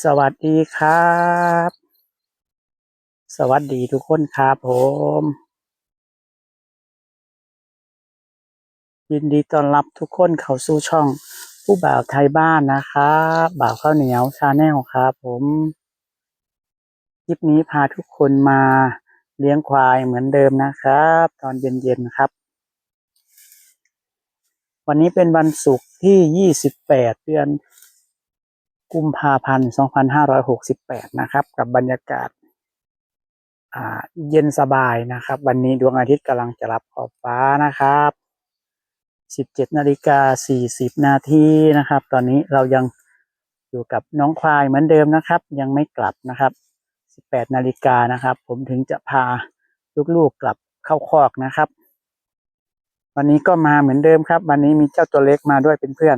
สวัสดีครับ สวัสดีทุกคนครับผม ยินดีต้อนรับทุกคนเข้าสู่ช่องผู้บ่าวไทยบ้านนะครับบ่าวข้าวเหนียวชาแนลครับผมคลิปนี้พาทุกคนมาเลี้ยงควายเหมือนเดิมนะครับ ตอนเย็นๆครับ วันนี้เป็นวันศุกร์ที่ 28 เดือน กุมภาพันธ์ 2568 นะครับ กับบรรยากาศาเย็นสบายนะครับ วันนี้ดวงอาทิตย์กำลังจะรับขอบฟ้านะครับ 17นาฬิกา40 นาทีนะครับ ตอนนี้เรายังอยู่กับน้องควายเหมือนเดิมนะครับ ยังไม่กลับนะครับ 18นาฬิกานะครับ ผมถึงจะพาลูกๆกลับเข้าคอกนะครับ วันนี้ก็มาเหมือนเดิมครับ วันนี้มีเจ้าตัวเล็กมาด้วยเป็นเพื่อน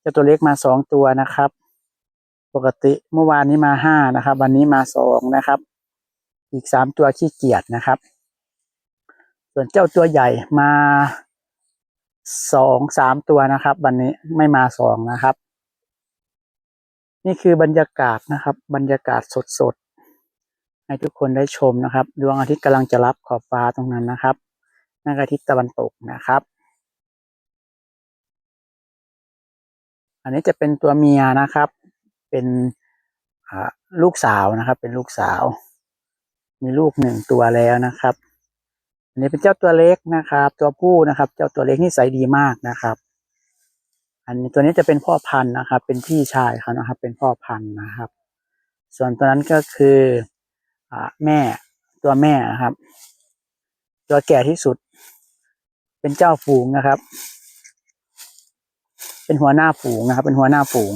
เจ้าตัวเล็กมาสองตัวนะครับ ปกติเมื่อวานนี้มาห้านะครับ วันนี้มาสองนะครับ อีกสามตัวขี้เกียจนะครับ ส่วนเจ้าตัวใหญ่มาสองสามตัวนะครับ วันนี้ไม่มาสองนะครับ นี่คือบรรยากาศนะครับ บรรยากาศสดๆให้ทุกคนได้ชมนะครับ ดวงอาทิตย์กำลังจะรับขอบฟ้าตรงนั้นนะครับนั่นคือทิศตะวันตกนะครับ อันนี้จะเป็นตัวเมียนะครับ เป็นลูกสาวนะครับ เป็นลูกสาว มีลูกหนึ่งตัวแล้วนะครับ อันนี้เป็นเจ้าตัวเล็กนะครับ ตัวผู้นะครับ เจ้าตัวเล็กนี่ใสดีมากนะครับ อันนี้ตัวนี้จะเป็นพ่อพันธุ์นะครับ เป็นพี่ชายเขานะครับ เป็นพ่อพันธุ์นะครับ ส่วนตัวนั้นก็คืออแม่ตัวแม่นะครับ ตัวแก่ที่สุด เป็นเจ้าฝูงนะครับ เป็นหัวหน้าฝูงนะครับ เป็นหัวหน้าฝูง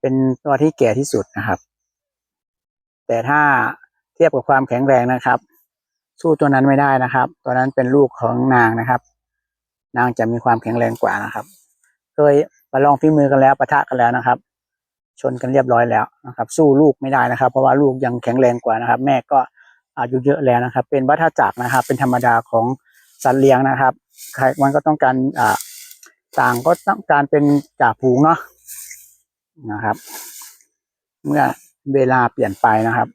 เป็นตัวที่แก่ที่สุดนะครับ แต่ถ้าเทียบกับความแข็งแรงนะครับ สู้ตัวนั้นไม่ได้นะครับ ตัวนั้นเป็นลูกของนางนะครับ นางจะมีความแข็งแรงกว่านะครับ เคยประลองฝีมือกันแล้วปะทะกันแล้วนะครับ ชนกันเรียบร้อยแล้วนะครับ สู้ลูกไม่ได้นะครับ เพราะว่าลูกยังแข็งแรงกว่านะครับ แม่ก็อายุเยอะแล้วนะครับ เป็นวัฏจักรนะครับ เป็นธรรมดาของสัตว์เลี้ยงนะครับ ใครมันก็ต้องการอ่าต่างก็ต้องการเป็นจ่าฝูงเนาะ นะครับ เมื่อเวลาเปลี่ยนไปนะครับ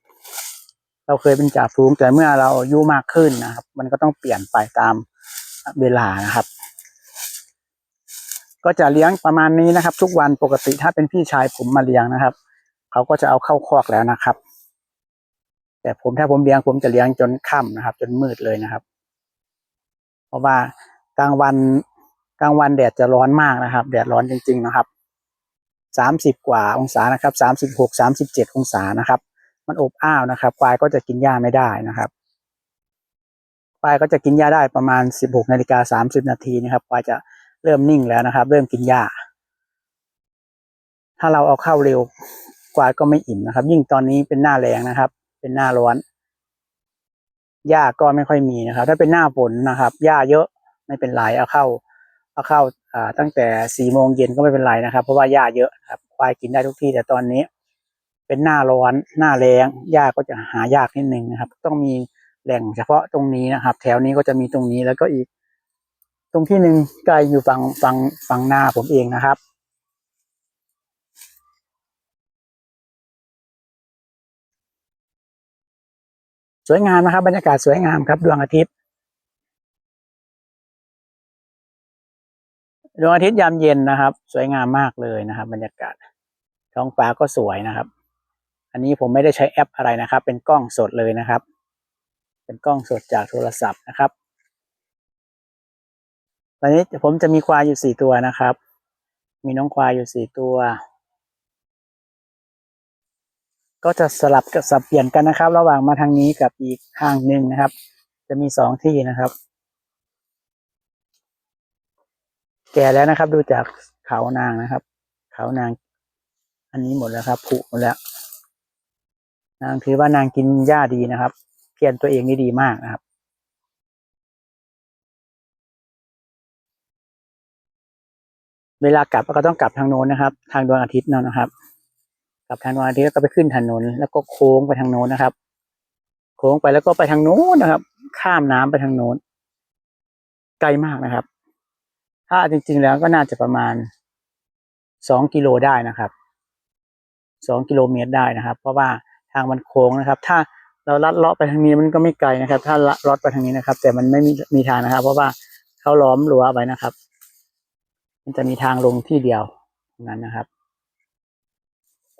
เราเคยเป็นจ่าฝูงแต่เมื่อเราอายุมากขึ้นนะครับ มันก็ต้องเปลี่ยนไปตามเวลานะครับ ก็จะเลี้ยงประมาณนี้นะครับ ทุกวันปกติถ้าเป็นพี่ชายผมมาเลี้ยงนะครับ เขาก็จะเอาเข้าคอกแล้วนะครับ แต่ผมถ้าผมเลี้ยงผมจะเลี้ยงจนค่ำนะครับ จนมืดเลยนะครับ เพราะว่ากลางวันกลางวันแดดจะร้อนมากนะครับ แดดร้อนจริง ๆ นะครับ สามสิบกว่าองศานะครับสามสิบหกสามสิบเจ็ดองศานะครับ มันอบอ้าวนะครับควายก็จะกินหญ้าไม่ได้นะครับควายก็จะกินหญ้าได้ประมาณสิบหกนาฬิกาสามสิบนาทีนะครับควายจะเริ่มนิ่งแล้วนะครับ เริ่มกินหญ้า ถ้าเราเอาเข้าเร็วควายก็ไม่อิ่มนะครับ ยิ่งตอนนี้เป็นหน้าแรงนะครับ เป็นหน้าร้อนหญ้าก็ไม่ค่อยมีนะครับ ถ้าเป็นหน้าฝนนะครับหญ้าเยอะไม่เป็นไรเอาเข้าเอาเข้าอ่า ตั้งแต่สี่โมงเย็นก็ไม่เป็นไรนะครับ เพราะว่าหญ้าเยอะครับควายกินได้ทุกที่แต่ตอนนี้ เป็นหน้าร้อนหน้าแรงหญ้าก็จะหายากนิดนึงนะครับ ต้องมีแหล่งเฉพาะตรงนี้นะครับ แถวนี้ก็จะมีตรงนี้แล้วก็อีก ตรงที่หนึ่งไกลอยู่ฝั่งฝั่งฝั่งหน้าผมเองนะครับสวยงามนะครับบรรยากาศสวยงามครับดวงอาทิตย์ ดวงอาทิตย์ยามเย็นนะครับ สวยงามมากเลยนะครับ บรรยากาศ ท้องฟ้าก็สวยนะครับ อันนี้ผมไม่ได้ใช้แอปอะไรนะครับ เป็นกล้องสดเลยนะครับ เป็นกล้องสดจากโทรศัพท์นะครับ ตอนนี้ผมจะมีควายอยู่สี่ตัวนะครับ มีน้องควายอยู่สี่ตัว ก็จะสลับกับสับเปลี่ยนกันนะครับ ระหว่างมาทางนี้กับอีกทางหนึ่งนะครับ จะมีสองที่นะครับ แก่แล้วนะครับ ดูจากเขานางนะครับเขานาง อันนี้หมดแล้วครับผุหมดแล้ว นางถือว่านางกินหญ้าดีนะครับ เพียนตัวเองนี่ดีมากนะครับเวลากลับก็ต้องกลับทางโน้นนะครับ ทางดวงอาทิตย์นั่นนะครับ กลับทางดวงอาทิตย์ก็ไปขึ้นถนน แล้วก็โค้งไปทางโน้นนะครับ โค้งไปแล้วก็ไปทางโน้นนะครับ ข้ามน้ำไปทางโน้นไกลมากนะครับ ถ้าจริงๆแล้วก็น่าจะประมาณสองกิโลได้นะครับสองกิโลเมตรได้นะครับ เพราะว่าทางมันโค้งนะครับ ถ้าเราลัดเลาะไปทางนี้มันก็ไม่ไกลนะครับ ถ้าลัดไปทางนี้นะครับ แต่มันไม่มีมีทางนะครับ เพราะว่าเขาล้อมรั้วไว้นะครับ มันจะมีทางลงที่เดียวตรงนั้นนะครับ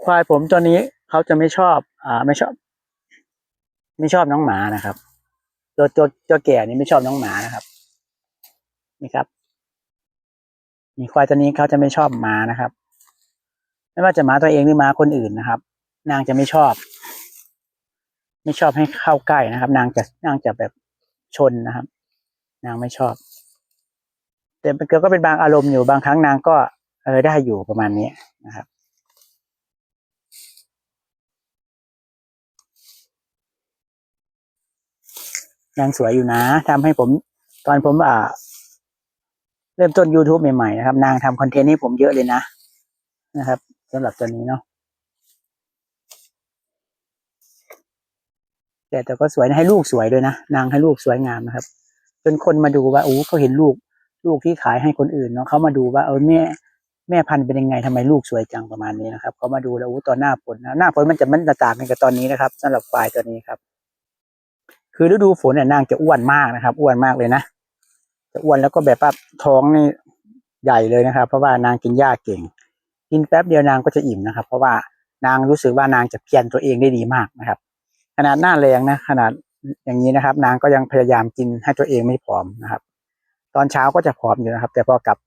ควายผมตัวนี้เขาจะไม่ชอบ อ่า ไม่ชอบ ไม่ชอบน้องหมานะครับ ตัวตัวตัวแก่นี่ไม่ชอบน้องหมานะครับ นี่ครับ มีควายตัวนี้เขาจะไม่ชอบหมานะครับ ไม่ว่าจะหมาตัวเองหรือหมาคนอื่นนะครับ นางจะไม่ชอบ ไม่ชอบให้เข้าใกล้นะครับ นางจะนางจะแบบชนนะครับ นางไม่ชอบ แต่มันก็เป็นบางอารมณ์อยู่บางครั้งนางก็เออได้อยู่ประมาณนี้นะครับนางสวยอยู่นะทำให้ผมตอนผมอ่า เริ่มต้น YouTube ใหม่ๆนะครับ นางทำคอนเทนต์ให้ผมเยอะเลยนะ นะครับสำหรับตัวนี้เนาะแต่แต่ก็สวยนะให้ลูกสวยด้วยนะ นางให้ลูกสวยงามนะครับ จนคนมาดูว่าโอ้เขาเห็นลูกลูกที่ขายให้คนอื่นเนาะเขามาดูว่าเออแม่แม่พันธุ์เป็นยังไงทำไมลูกสวยจังประมาณนี้นะครับเขามาดูแล้วโอ้ตอนหน้าฝนนะหน้าฝนมันจะมันจะต่างกันกับตอนนี้นะครับสำหรับควายตัวนี้ครับ คือฤดูฝนเนี่ยนางจะอ้วนมากนะครับ อ้วนมากเลยนะ อ้วนแล้วก็แบบว่าท้องนี่ใหญ่เลยนะครับ เพราะว่านางกินหญ้าเก่ง กินแป๊บเดียวนางก็จะอิ่มนะครับ เพราะว่านางรู้สึกว่านางจะเพียรตัวเองได้ดีมากนะครับ ขนาดหน้าแรงนะ ขนาดอย่างนี้นะครับ นางก็ยังพยายามกินให้ตัวเองไม่ผอมนะครับ ตอนเช้าก็จะผอมอยู่นะครับ แต่พอกลับ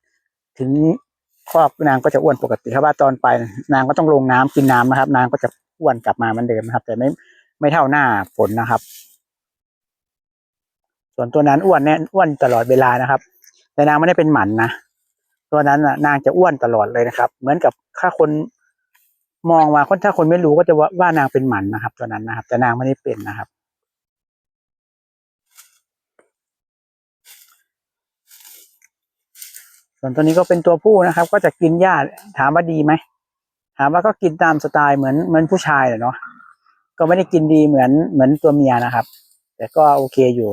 ถึงครอบนางก็จะอ้วนปกติเพราะว่าตอนไปนางก็ต้องลงน้ำกินน้ำนะครับ นางก็จะอ้วนกลับมาเหมือนเดิมนะครับ แต่ไม่ไม่เท่าหน้าฝนนะครับ ส่วนตัวนั้นอ้วนแน่อ้วนตลอดเวลานะครับ แต่นางไม่ได้เป็นหมันนะตัวนั้นนะนางจะอ้วนตลอดเลยนะครับ เหมือนกับถ้าคนมองมาคนถ้าคนไม่รู้ก็จะว่าว่านางเป็นหมันนะครับ ตัวนั้นนะครับ แต่นางไม่ได้เป็นนะครับ ส่วนตัวนี้ก็เป็นตัวผู้นะครับ ก็จะกินหญ้าถามว่าดีไหมถามว่าก็กินตามสไตล์เหมือนเหมือนผู้ชายแหละเนาะก็ไม่ได้กินดีเหมือนเหมือนตัวเมียนะครับ แต่ก็โอเคอยู่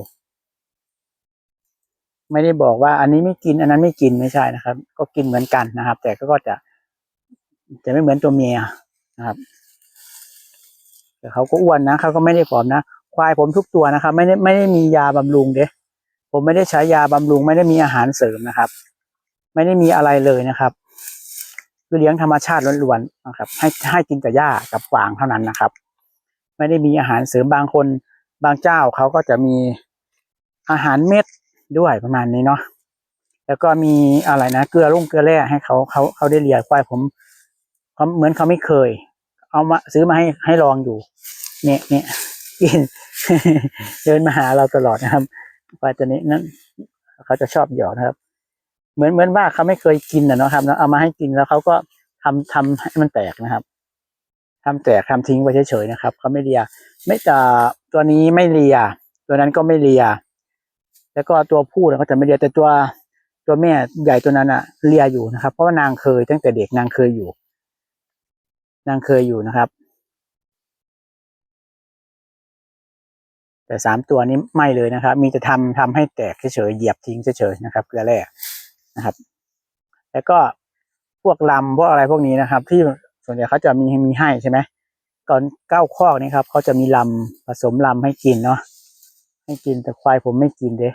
ไม่ได้บอกว่าอันนี้ไม่กินอันนั้นไม่กินไม่ใช่นะครับ ก็กินเหมือนกันนะครับ แต่ก็จะจะไม่เหมือนตัวเมียนะครับแต่เขาก็อ้วนนะเขาก็ไม่ได้ผอมนะควายผมทุกตัวนะครับ ไม่ได้ไม่ได้มียาบำรุงเด้ผมไม่ได้ใช้ยาบำรุง ไม่ได้มีอาหารเสริมนะครับ ไม่ได้มีอะไรเลยนะครับคือเลี้ยงธรรมชาติล้วนๆนะครับ ให้ให้กินแต่หญ้ากับฟางเท่านั้นนะครับ ไม่ได้มีอาหารเสริมบางคนบางเจ้าเขาก็จะมีอาหารเม็ด ด้วยประมาณนี้เนาะแล้วก็มีอะไรนะเกลือลุ่งเกลือแร่ให้เขาเขาเขาได้เลียควายผมเขาเหมือนเขาไม่เคย เอามาซื้อมาให้ให้ลองอยู่ เนี่ยเนี่ยกินเดินมาหาเราตลอดนะครับควายตัวนี้นั้นเขาจะชอบหยอกนะครับ เหมือนเหมือนว่าเขาไม่เคยกินนะเนาะครับแล้วเอามาให้กินแล้วเขาก็ทำทำให้มันแตกนะครับทำแตกทำทิ้งไว้เฉยๆนะครับเขาไม่เลีย ไม่จะตัวนี้ไม่เลีย ตัวนั้นก็ไม่เลีย แล้วก็ตัวผู้เนี่ยก็จะไม่เลียแต่ตัวตัวแม่ใหญ่ตัวนั้นอะเลียอยู่นะครับ เพราะว่านางเคยตั้งแต่เด็กนางเคยอยู่ นางเคยอยู่นะครับ แต่สามตัวนี้ไม่เลยนะครับ มีแต่ทำทำให้แตกเฉยๆเหยียบทิ้งเฉยๆนะครับเกลือแร่นะครับ แล้วก็พวกลำพวกอะไรพวกนี้นะครับ ที่ส่วนใหญ่เขาจะมีมีให้ใช่ไหมก่อนเก้าข้อนี้ครับเขาจะมีลำผสมลำให้กินเนาะให้กินแต่ควายผมไม่กินเด้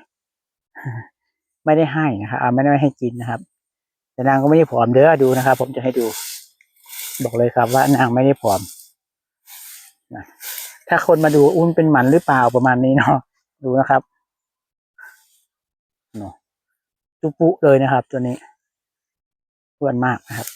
ไม่ได้ให้นะครับไม่ได้ให้กินนะครับ แต่นางก็ไม่ได้ผอมเด้อดูนะครับ ผมจะให้ดู บอกเลยครับว่านางไม่ได้ผอมนะถ้าคนมาดูอุ้นเป็นหมันหรือเปล่าประมาณนี้เนาะดูนะครับเนาะจุปุเลยนะครับ ตัวนี้อ้วนมากนะครับ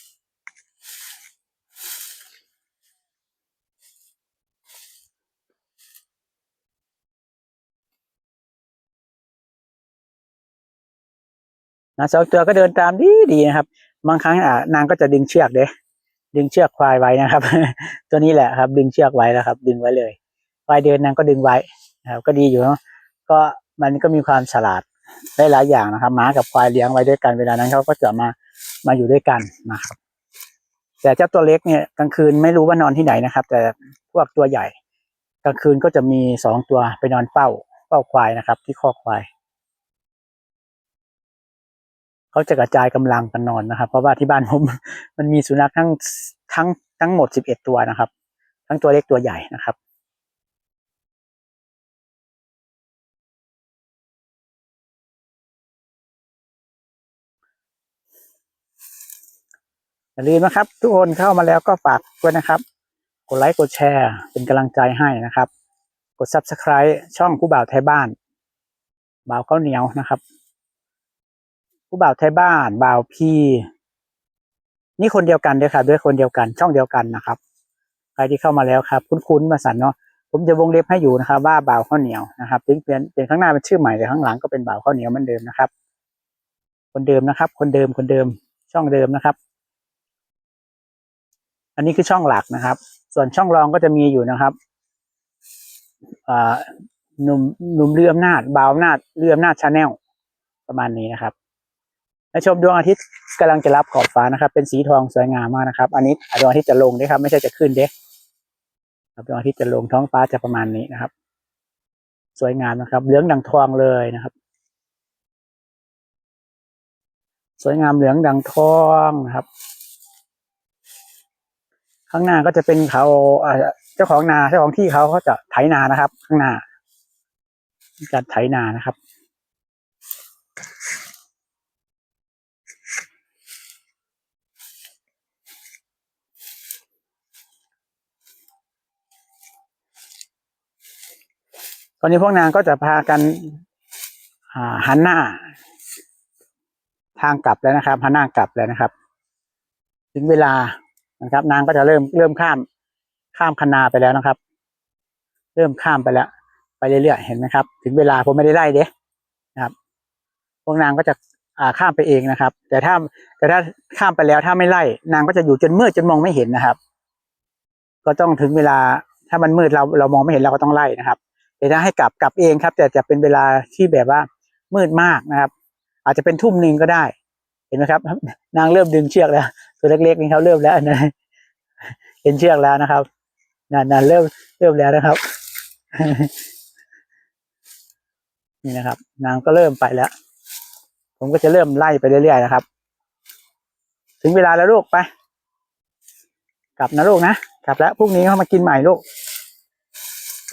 นะสองตัวก็เดินตามดีดีนะครับ บางครั้งอ่านางก็จะดึงเชือกเด้ดึงเชือกควายไว้นะครับ ตัวนี้แหละครับ ดึงเชือกไว้แล้วครับ ดึงไว้เลยควายเดินนางก็ดึงไว้นะครับ ก็ดีอยู่เนาะก็มันก็มีความฉลาดได้หลายอย่างนะครับหมากับควายเลี้ยงไว้ด้วยกันเวลานั้นเขาก็จะมามาอยู่ด้วยกันนะครับแต่เจ้าตัวเล็กเนี่ยกลางคืนไม่รู้ว่านอนที่ไหนนะครับ แต่พวกตัวใหญ่ กลางคืนก็จะมีสองตัวไปนอนเป้าเป้าควายนะครับ ที่ข้อควาย เขาจะกระจายกำลังกันนอนนะครับ เพราะว่าที่บ้านผมมันมีสุนัขทั้งทั้งทั้งหมดสิบเอ็ดตัวนะครับ ทั้งตัวเล็กตัวใหญ่นะครับอย่าลืมนะครับ ทุกคนเข้ามาแล้วก็ฝากด้วยนะครับ กดไลค์กดแชร์ เป็นกำลังใจให้นะครับ กด subscribe ช่องผู้บ่าวไทยบ้านบ่าวข้าวเหนียวนะครับ ผู้บ่าวไทยบ้านบ่าวพี่ นี่คนเดียวกันเด้อครับ ด้วยคนเดียวกันช่องเดียวกันนะครับ ใครที่เข้ามาแล้วครับ คุ้นๆมาสันเนาะผมจะวงเล็บให้อยู่นะครับ ว่าบ่าวข้าวเหนียวนะครับเปลี่ยนเป็นข้างหน้าเป็นชื่อใหม่แต่ข้างหลังก็เป็นบ่าวข้าวเหนียวเหมือนเดิมนะครับ คนเดิมนะครับ คนเดิมคนเดิมช่องเดิมนะครับ อันนี้คือช่องหลักนะครับ ส่วนช่องรองก็จะมีอยู่นะครับอ่าหนุ่มหนุ่มเรืออำนาจบ่าวอำนาจเรืออำนาจชาแนลประมาณนี้นะครับ และชมดวงอาทิตย์กำลังจะรับขอบฟ้านะครับ เป็นสีทองสวยงามมากนะครับ อันนี้ดวงอาทิตย์จะลงด้วยครับ ไม่ใช่จะขึ้นเด้ดวงอาทิตย์จะลงท้องฟ้าจะประมาณนี้นะครับ สวยงามนะครับเหลืองดังทองเลยนะครับ สวยงามเหลืองดังทองนะครับ ข้างหน้าก็จะเป็นเขาเจ้าของนาเจ้าของที่เขาเขาจะไถนานะครับ ข้างหน้าการไถนานะครับ อนนี้พวกนางก็จะพากันหันหน้า ทางกลับแล้วนะครับหันหน้ากลับแล้วนะครับ ถึงเวลานะครับ นางก็จะเริ่มเริ่มข้ามข้ามคนาไปแล้วนะครับ เริ่มข้ามไปแล้ว ไปเรื่อยๆเห็นไหมครับ ถึงเวลาผมไม่ได้ไล่เด้นะครับ พวกนางก็จะอ่าข้ามไปเองนะครับ แต่ถ้าแต่ถ้าข้ามไปแล้วถ้าไม่ไล่ นางก็จะอยู่จนมืดจนมองไม่เห็นนะครับ ก็ต้องถึงเวลาถ้ามันมืดเราเรามองไม่เห็นเราก็ต้องไล่นะครับ แต่ถ้าให้กลับกลับเองครับ แต่จะเป็นเวลาที่แบบว่ามืดมากนะครับ อาจจะเป็นทุ่มหนึ่งก็ได้ เห็นไหมครับ นางเริ่มดึงเชือกแล้วตัวเล็กๆนี่เขาเริ่มแล้วนะเห็นเชือกแล้วนะครับนั่นนั่นเริ่มเริ่มแล้วนะครับ นี่นะครับ นางก็เริ่มไปแล้ว ผมก็จะเริ่มไล่ไปเรื่อยๆนะครับ ถึงเวลาแล้วลูกไป กลับนะลูกนะกลับแล้วพรุ่งนี้เขามากินใหม่ลูก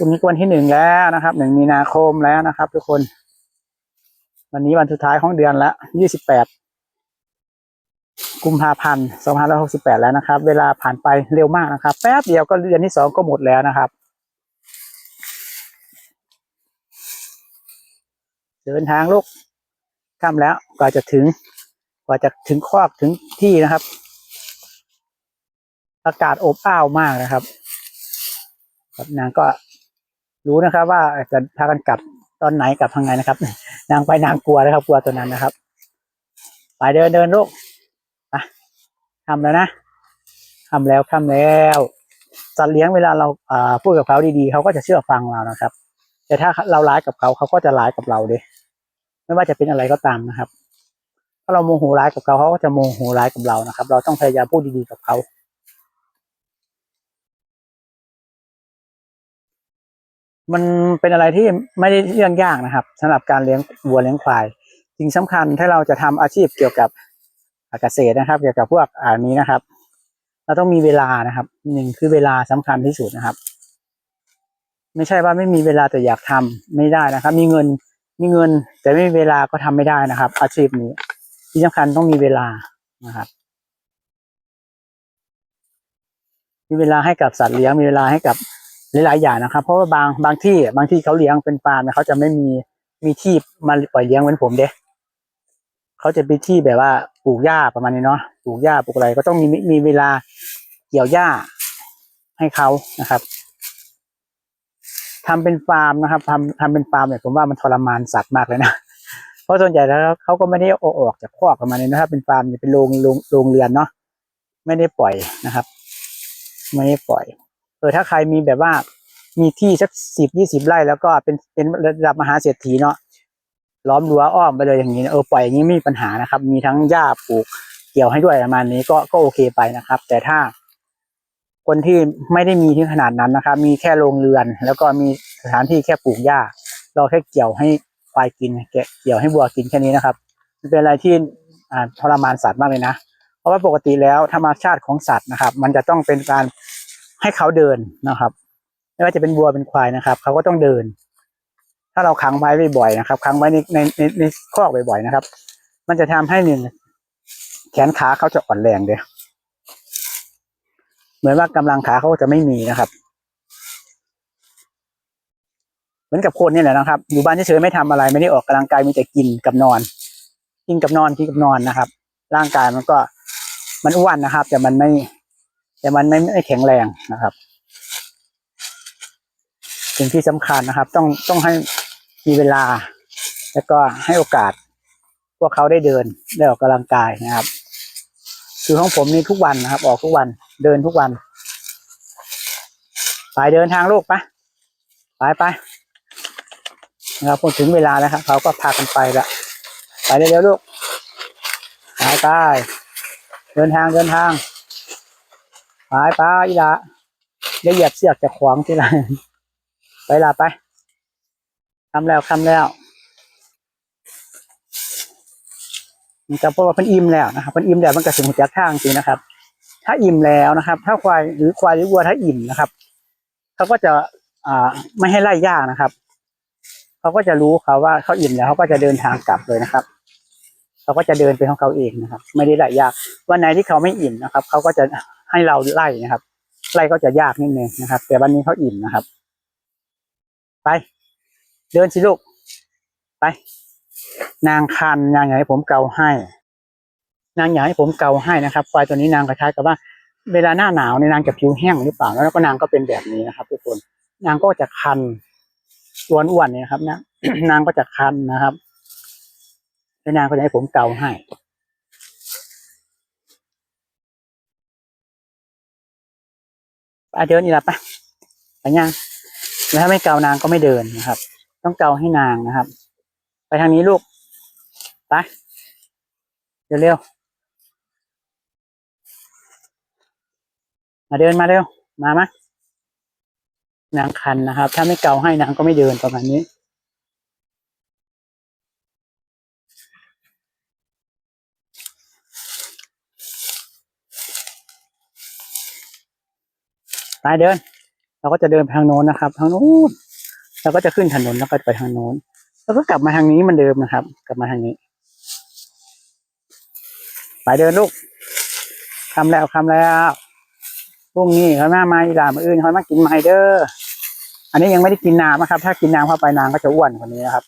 รุ่งนี้วันที่หนึ่งแล้วนะครับหนึ่งมีนาคมแล้วนะครับ ทุกคน วันนี้วันสุดท้ายของเดือนละยี่สิบแปดกุมภาพันธ์สองพันร้อยหกสิบแปดแล้วนะครับ เวลาผ่านไปเร็วมากนะครับ แป๊บเดียวก็เดือนที่สองก็หมดแล้วนะครับ เดินทางลูกข้ามแล้วกว่าจะถึง กว่าจะถึงคอกถึงที่นะครับ อากาศอบอ้าวมากนะครับครับนางก็ รู้นะครับ ว่าจะพากันกลับตอนไหนกลับทางไงนนะครับ นางไปนางกลัวนะครับ กลัวตัวนั้นนะครับไปเดินเดินลูกไปทำแล้วนะทำแล้วทำแล้วสัตว์เลี้ยงเวลาเราอ่าพูดกับเขาดีๆเขาก็จะเชื่อฟังเรานะครับ แต่ถ้าเราร้ายกับเขาเขาก็จะร้ายกับเราเด้ไม่ว่าจะเป็นอะไรก็ตามนะครับ ถ้าเราโมโหร้ายกับเขาเขาก็จะโมโหร้ายกับเรานะครับ เราต้องพยายามพูดดีๆกับเขา มันเป็นอะไรที่ไม่ได้เรื่องยากนะครับสำหรับการเลี้ยงวัวเลี้ยงควายสิ่งสำคัญถ้าเราจะทำอาชีพเกี่ยวกับเกษตรนะครับ เกี่ยวกับพวกอ่านี้นะครับ เราต้องมีเวลานะครับหนึ่งคือเวลาสำคัญที่สุดนะครับ ไม่ใช่ว่าไม่มีเวลาแต่อยากทำไม่ได้นะครับ มีเงินมีเงิน แต่ไม่มีเวลาก็ทำไม่ได้นะครับ อาชีพนี้ ที่สำคัญต้องมีเวลานะครับมีเวลาให้กับสัตว์เลี้ยงมีเวลาให้กับ หลายๆอย่างนะครับ เพราะว่าบางบางที่บางที่เขาเลี้ยงเป็นฟาร์มเนี่ยเขาจะไม่มีมีที่มาปล่อยเลี้ยงเหมือนผมเด้เขาจะเป็นที่แบบว่าปลูกหญ้าประมาณนี้เนาะปลูกหญ้าปลูกอะไรก็ต้องมีมีเวลาเกี่ยวหญ้าให้เขานะครับทำเป็นฟาร์มนะครับทำทำเป็นฟาร์มเนี่ยผมว่ามันทรมานสัตว์มากเลยนะเพราะส่วนใหญ่แล้วเขาก็ไม่ได้เอาออกจากคอกประมาณนี้นะครับ เป็นฟาร์มเป็นโรงโรงโรงเรือนเนาะไม่ได้ปล่อยนะครับ ไม่ได้ปล่อย เออถ้าใครมีแบบว่ามีที่สักสิบยี่สิบไร่แล้วก็เป็นเป็นระดับมหาเศรษฐีเนาะล้อมรั้วอ้อมไปเลยอย่างนี้เออปล่อยอย่างนี้ไม่มีปัญหานะครับ มีทั้งหญ้าปลูกเกี่ยวให้ด้วยประมาณนี้ก็ก็โอเคไปนะครับ แต่ถ้า คนที่ไม่ได้มีที่ขนาดนั้นนะครับ มีแค่โรงเรือน แล้วก็มีสถานที่แค่ปลูกหญ้าเราแค่เกี่ยวให้ควายกินแกะเกี่ยวให้วัวกินแค่นี้นะครับเป็นอะไรที่ทรมานสัตว์มากเลยนะ เพราะว่าปกติแล้วธรรมชาติของสัตว์นะครับ มันจะต้องเป็นการ ให้เขาเดินนะครับไม่ว่าจะเป็นวัวเป็นควายนะครับ เขาก็ต้องเดิน ถ้าเราขังไว้บ่อยๆนะครับขังไว้ในในในในคอกบ่อยๆนะครับ มันจะทำให้หนึ่งแขนขาเขาจะอ่อนแรงเดียเหมือนว่ากำลังขาเขาจะไม่มีนะครับ เหมือนกับคนนี่แหละนะครับ อยู่บ้านเฉยๆไม่ทำอะไร ไม่ได้ออกกำลังกายมีแต่กินกับนอน กินกับนอนกินกับนอนนะครับ ร่างกายมันก็มันอ้วนนะครับ แต่มันไม่ แต่มันไม่ไม่แข็งแรงนะครับสิ่งที่สำคัญนะครับ ต้องต้องให้มีเวลา แล้วก็ให้โอกาส พวกเขาได้เดินได้ออกกำลังกายนะครับ คือของผมนี่ทุกวันนะครับ ออกทุกวันเดินทุกวันไปเดินทางลูกไปไปไปนะครับพอถึงเวลาแล้วครับเขาก็พากันไปละไปเร็วๆลูกไปไปเดินทางเดินทาง ไปไปอีละได้เหยียบเสียกจากขวางที่ไรไปละไปทำแล้วทำแล้วนะครับเพราะว่าเพิ่นอิ่มแล้วนะครับเพิ่นอิ่มแล้วมันกระสุนหัวจักทางจริงนะครับ ถ้าอิ่มแล้วนะครับ ถ้าควายหรือควายหรือวัวถ้าอิ่มนะครับเขาก็จะอ่าไม่ให้ไล่ยางนะครับเขาก็จะรู้เขาว่าเขาอิ่มแล้วเขาก็จะเดินทางกลับเลยนะครับเขาก็จะเดินไปของเขาเองนะครับ ไม่ได้ไล่ยากวันไหนที่เขาไม่อิ่มนะครับเขาก็จะ ให้เราไล่นะครับไล่ก็จะยากนิดนึงนะครับ แต่วันนี้เขาอิ่มนะครับ ไป เดินสิลูก ไป นางคันนางอยากให้ผมเกาให้ นางอยากให้ผมเกาให้นะครับควายตัวนี้นางคล้ายกับว่า เวลาหน้าหนาวในนางจะผิวแห้งหรือเปล่าแล้วก็นางก็เป็นแบบนี้นะครับ ทุกคนนางก็จะคันตัวอ้วนเนี่ยครับนะนางก็จะคันนะครับแล้วนางก็จะให้ผมเกาให้ อาเดินนี่ละปะไปย่างแล้วถ้าไม่เกานางก็ไม่เดินนะครับ ต้องเกาให้นางนะครับ ไปทางนี้ลูกไปเร็วๆมาเดินมาเร็ว มามะนางคันนะครับ ถ้าไม่เกาให้นางก็ไม่เดินประมาณนี้ ไปเดิน เราก็จะเดินไปทางโน้นนะครับทางโน้นเราก็จะขึ้นถนนแล้วก็ไปทางโน้นแล้วก็กลับมาทางนี้มันเดิมนะครับ กลับมาทางนี้ ไปเดินลูกคำแล้วคำแล้วพรุ่งนี้เขามามาอีหลามาอื่นเขามากินไมเดอร์อันนี้ยังไม่ได้กินน้ำนะครับ ถ้ากินน้ำเข้าไปนางก็จะอ้วนกว่านี้นะครับ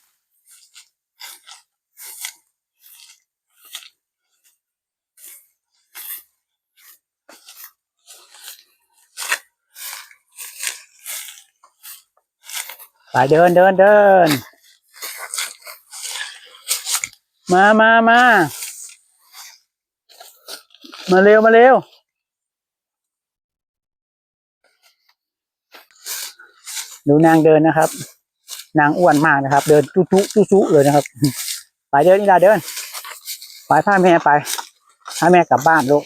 ไปเดินเดินเดิน มามามามาเร็วมาเร็วดูนางเดินนะครับ นางอ้วนมากนะครับ เดินจุจุจุจุเลยนะครับ ไปเดินนี่ลาเดิน ไปพาแม่ไปพาแม่กลับบ้านลูก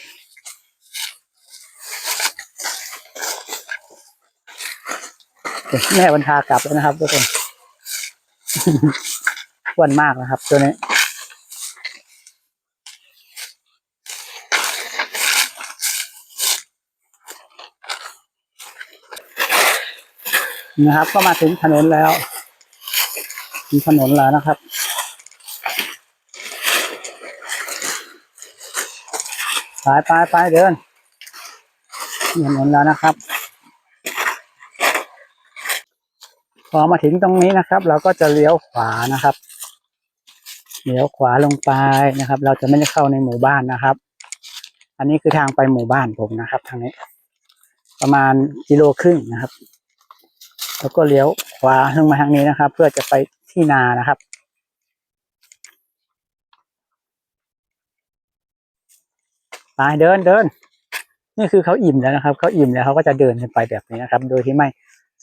แม่บรรทากลับแล้วนะครับทุกคนอ้วนมากนะครับ ตัวนี้นะครับ ก็มาถึงถนนแล้วถึงถนนแล้วนะครับ ไปไปไปเดินถนนแล้วนะครับ พ อมาถึงตรงนี้นะครับ เราก็จะเลี้ยวขวานะครับเลี้ยวขวาลงไปนะครับ เราจะไม่ได้เข้าในหมู่บ้านนะครับ อันนี้คือทางไปหมู่บ้านผมนะครับ ทางนี้ ประมาณกิโลครึ่งนะครับ แล้วก็เลี้ยวขวาลงมาทางนี้นะครับ เพื่อจะไปที่นานะครับไปเดินเดินนี่คือเขาอิ่มแล้วนะครับเขาอิ่มแล้วเขาก็จะเดินกันไปแบบนี้นะครับ โดยที่ไม่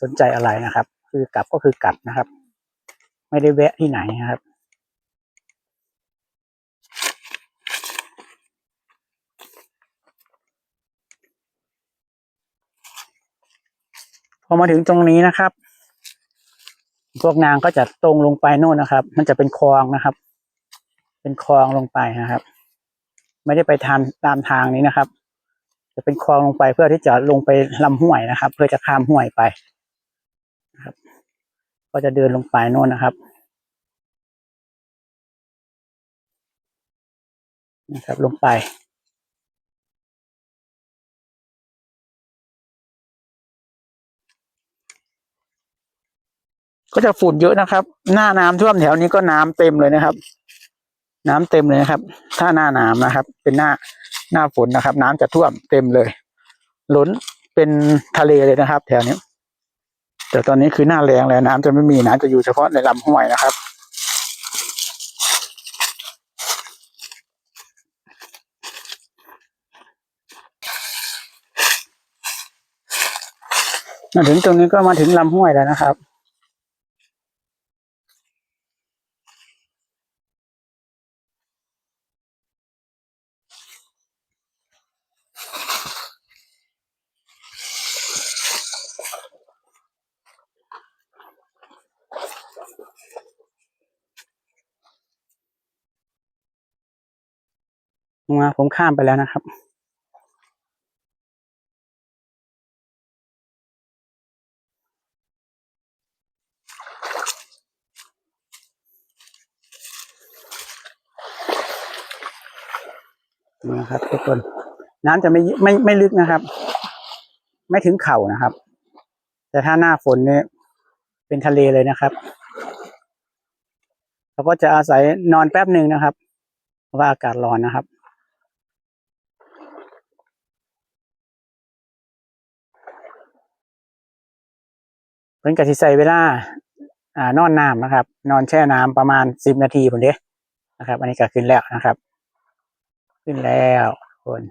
สนใจอะไรนะครับ คือกลับก็คือ กลับนะครับ ไม่ได้แวะที่ไหนนะครับ พอมาถึงตรงนี้นะครับ พวกนางก็จะตรงลงไปโน่นนะครับ มันจะเป็นคลองนะครับ เป็นคลองลงไปนะครับ ไม่ได้ไปทางตามทางนี้นะครับจะเป็นคลองลงไปเพื่อที่จะลงไปลำห้วยนะครับ เพื่อจะข้ามห้วยไป ก็จะเดินลงไปโน่นนะครับนะครับลงไป ก็จะฝุ่นเยอะนะครับ หน้าน้ำท่วมแถวนี้ก็น้ำเต็มเลยนะครับ น้ำเต็มเลยนะครับ ถ้าหน้าน้ำนะครับ เป็นหน้าหน้าฝนนะครับ น้ำจะท่วมเต็มเลย ล้นเป็นทะเลเลยนะครับ แถวนี้ แต่ตอนนี้คือหน้าแรงแล้วน้ำจะไม่มีน้ำจะอยู่เฉพาะในลำห้วยนะครับ มาถึงตรงนี้ก็มาถึงลำห้วยแล้วนะครับ ลงมาผมข้ามไปแล้วนะครับนะครับทุกคนน้ำจะไม่ไม่ไม่ลึกนะครับ ไม่ถึงเข่านะครับ แต่ถ้าหน้าฝนเนี่ยเป็นทะเลเลยนะครับเราก็จะอาศัยนอนแป๊บหนึ่งนะครับ เพราะว่าอากาศร้อนนะครับ เพิ่นกะสิใส่เวลาอ่านอนน้ำนะครับ นอนแช่น้ำประมาณสิบนาทีผมเด้นะครับ อันนี้ก็ขึ้นแล้วนะครับ ขึ้นแล้วคน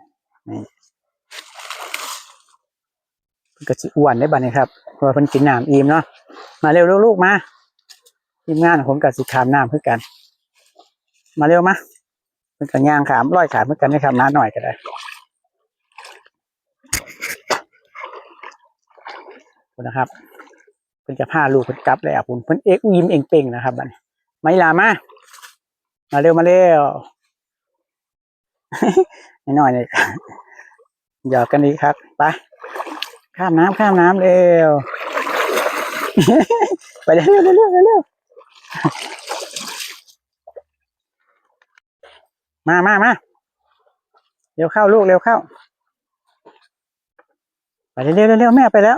นี่พิ่นก็สิอ้วนได้บัดนี้ครับเพราะเพิ่นกินน้ำอิ่มเนาะมาเร็วลูกๆมาทีมงานของผมกับสิขามน้ำเพื่อกัน มาเร็วมาเพิ่นก็ย่างขามร้อยขามเพื่อกันนะครับน้าหน่อยก็ได้นะครับ เพิ่นจะพาลูกเพิ่นกลับแล้วคุณเพิ่นเอ็กยิ้มเองเป่งนะครับบัดนี้มาอีหลามามาเร็วมาเร็วนิดหน่อยเลยหยอกกันดีครับไปข้ามน้ำข้ามน้ำเร็วไปเร็วเร็วเร็วเร็วเร็วมามามาเร็วเข้าลูกเร็วเข้า ไปเร็วเร็วเร็วแม่ไปแล้ว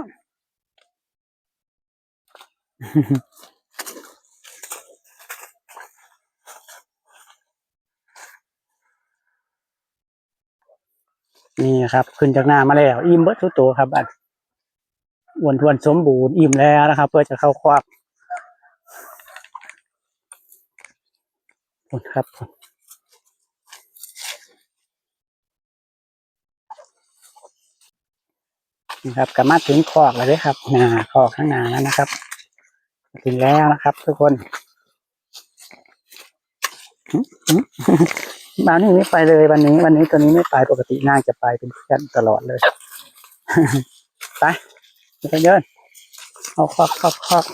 นี่ครับ ขึ้นจากน้ำมาแล้ว อิ่มเบิดทุกตัวครับอันอ้วนทวนสมบูรณ์อิ่มแล้วนะครับ เพื่อจะเข้าควักขอบคุณครับนี่ครับกลับมาถึงคอกแล้วเด้อครับหนาคอกข้างหน้าแล้วนะครับ ถึงแล้วนะครับ ทุกคนบานี่ไม่ไปเลยวันนี้ วันนี้ตัวนี้ไม่ไปปกตินางจะไปเป็นเพื่อนตลอดเลยไปไปเดินเอาคอกคอกคอก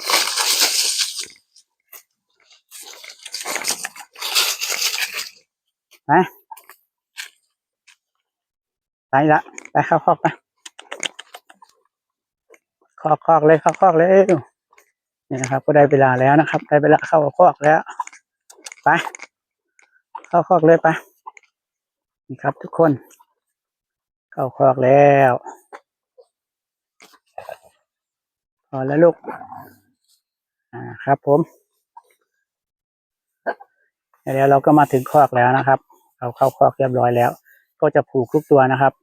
ไปไปละไปเข้าคอกไปคอกคอกเลยเข้าคอกเลย นี่นะครับ ก็ได้เวลาแล้วนะครับ ได้เวลาเข้าคอกแล้วไปเข้าคอกเลยไปนี่ครับ ทุกคน เข้าคอกแล้วพอแล้วลูกอ่าครับ ผมแล้วเราก็มาถึงคอกแล้วนะครับเอาเข้าคอกเรียบร้อยแล้ว ก็จะผูกทุกตัวนะครับ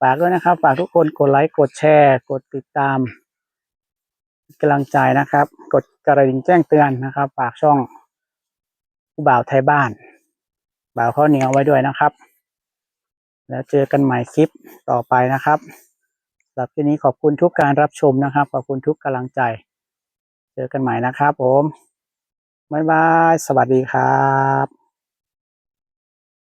ฝากด้วยนะครับ ฝากทุกคนกดไลค์ กดแชร์ กดติดตาม กำลังใจนะครับ กดกระดิ่งแจ้งเตือนนะครับฝากช่องผู้บ่าวไทยบ้านบ่าวข้าวเหนียวไว้ด้วยนะครับ แล้วเจอกันใหม่คลิปต่อไปนะครับสำหรับที่นี้ขอบคุณทุกการรับชมนะครับ ขอบคุณทุกกำลังใจ เจอกันใหม่นะครับ ผมบ๊ายบาย สวัสดีครับ